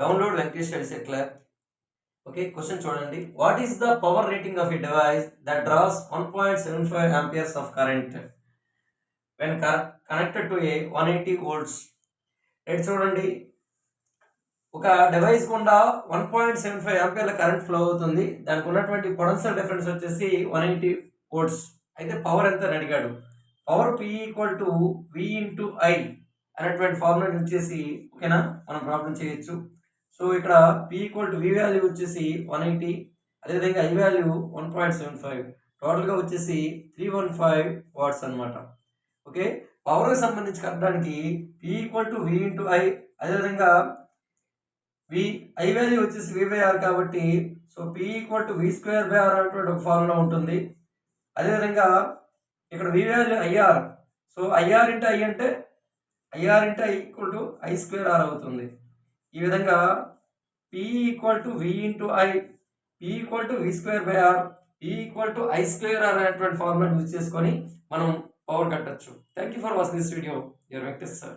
Download Venkatesh study okay question చూడండి. What is the power rating of a device that draws one point seven five amperes of current when connected to a one eighty volts rate చూడండి. ఒక device గుండా one point seven five ఆంపియర్ల current flow అవుతుంది. దానికి ఉన్నటువంటి potential difference వచ్చేసి one eighty volts అయితే power ఎంత అని అడిగాడు. Power P equal to V into I అనేటువంటి ఫార్ములా వచ్చేసి ఓకేనా మనం ప్రాబ్లం చేయొచ్చు. సో ఇక్కడ P equal to V value వచ్చేసి వన్ ఎయిటీ అదేవిధంగా I value one point seven five టోటల్గా వచ్చేసి త్రీ వన్ ఫైవ్ వాట్స్ అనమాట ఓకే పవర్కి సంబంధించి కట్టడానికి P equal to V into I అదేవిధంగా వి ఐ వాల్యూ వచ్చేసి వి బై ఆర్ కాబట్టి so P equal to V square by R అనేటువంటి ఒక ఫార్ములా ఉంటుంది. అదేవిధంగా ఇక్కడ V value IR so IR into I అంటే IR into I equal to I square R అవుతుంది. ఈ విధంగా P equal to V into I P equal to V square by R P equal to I square R అనేటువంటి formula use చేసుకొని మనం power కట్టచ్చు. Thank you for watching this video your Venkatesh sir